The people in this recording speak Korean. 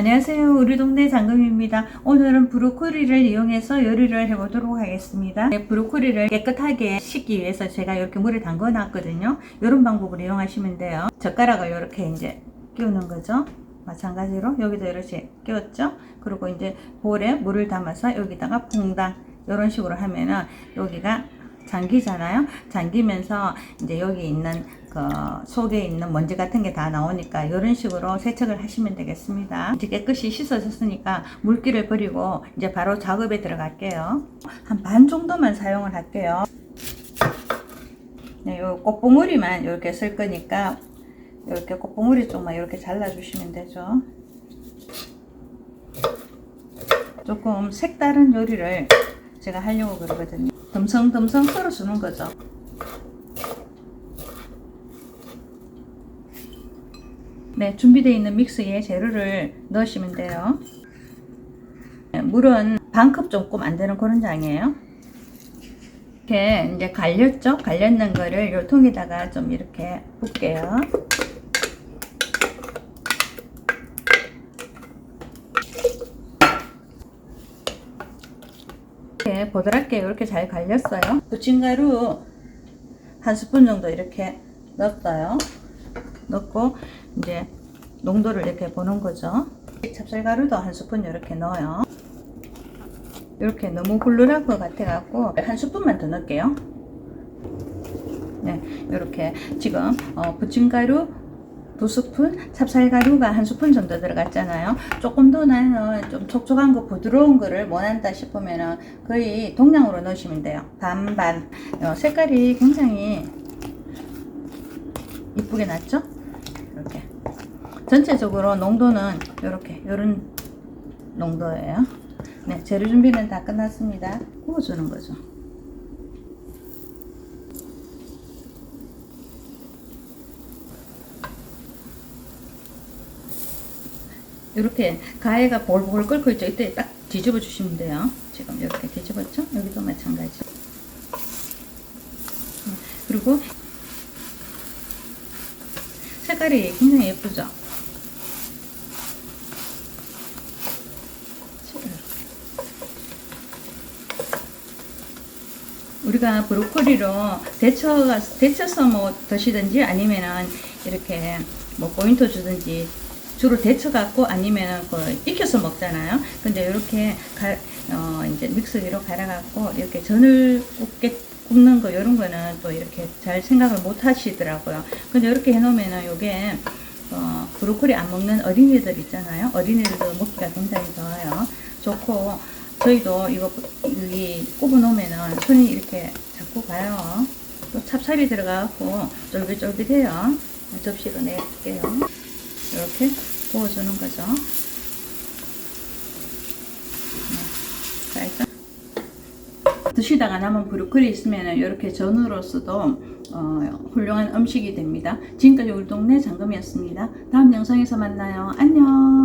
안녕하세요. 우리 동네 장금입니다. 오늘은 브로콜리를 이용해서 요리를 해보도록 하겠습니다. 네, 브로콜리를 깨끗하게 씻기 위해서 제가 이렇게 물에 담궈 놨거든요. 이런 방법을 이용하시면 돼요. 젓가락을 이렇게 이제 끼우는 거죠. 마찬가지로 여기도 이렇게 끼웠죠. 그리고 이제 볼에 물을 담아서 여기다가 퐁당 이런 식으로 하면은 여기가 잠기잖아요. 잠기면서 이제 여기 있는 그 속에 있는 먼지 같은 게 다 나오니까 이런 식으로 세척을 하시면 되겠습니다. 이제 깨끗이 씻어졌으니까 물기를 버리고 이제 바로 작업에 들어갈게요. 한 반 정도만 사용을 할게요. 네, 요 꽃봉오리만 이렇게 쓸 거니까 이렇게 꽃봉오리 쪽만 이렇게 잘라주시면 되죠. 조금 색다른 요리를 제가 하려고 그러거든요. 듬성듬성 썰어주는 거죠. 네, 준비되어 있는 믹스에 재료를 넣으시면 돼요. 네, 물은 반컵 조금 안 되는 그런 장이에요. 이렇게 이제 갈렸죠? 갈렸는 거를 요 통에다가 좀 이렇게 붓게요. 이렇게 보드랍게 이렇게 잘 갈렸어요. 부침가루 한 스푼 정도 이렇게 넣었어요. 넣고 이제 농도를 이렇게 보는 거죠. 찹쌀가루도 한 스푼 이렇게 넣어요. 이렇게 너무 훌륭할 것 같아 갖고 한 스푼만 더 넣을게요. 네, 이렇게 지금 어, 부침가루 두 스푼, 찹쌀가루가 한 스푼 정도 들어갔잖아요. 조금 더 나는 좀 촉촉한 거, 부드러운 거를 원한다 싶으면은 거의 동량으로 넣으시면 돼요. 반반. 어, 색깔이 굉장히 이쁘게 났죠? 이렇게. 전체적으로 농도는 이렇게, 이런 농도예요. 네, 재료 준비는 다 끝났습니다. 구워주는 거죠. 이렇게 가해가 볼볼 끓고 있죠. 이때 딱 뒤집어 주시면 돼요. 지금 이렇게 뒤집었죠? 여기도 마찬가지. 네, 그리고 색깔이 굉장히 예쁘죠? 우리가 브로콜리로 데쳐가 데쳐서 뭐 드시든지 아니면은 이렇게 뭐 포인트 주든지 주로 데쳐 갖고 아니면은 그 익혀서 먹잖아요. 근데 이렇게 가, 어 이제 믹서기로 갈아 갖고 이렇게 전을 굽게 굽는 거 이런 거는 또 이렇게 잘 생각을 못 하시더라고요. 근데 이렇게 해 놓으면은 요게 어 브로콜리 안 먹는 어린이들 있잖아요. 어린이들도 먹기가 굉장히 좋아요. 좋고 저희도 이거 여기 굽어 놓으면은 손이 이렇게 자꾸 가요. 또 찹쌀이 들어가고 쫄깃쫄깃해요. 접시로 내볼게요. 이렇게 구워주는 거죠. 네. 드시다가 남은 브로콜리 있으면 이렇게 전으로서도 어, 훌륭한 음식이 됩니다. 지금까지 우리 동네 장금이었습니다. 다음 영상에서 만나요. 안녕.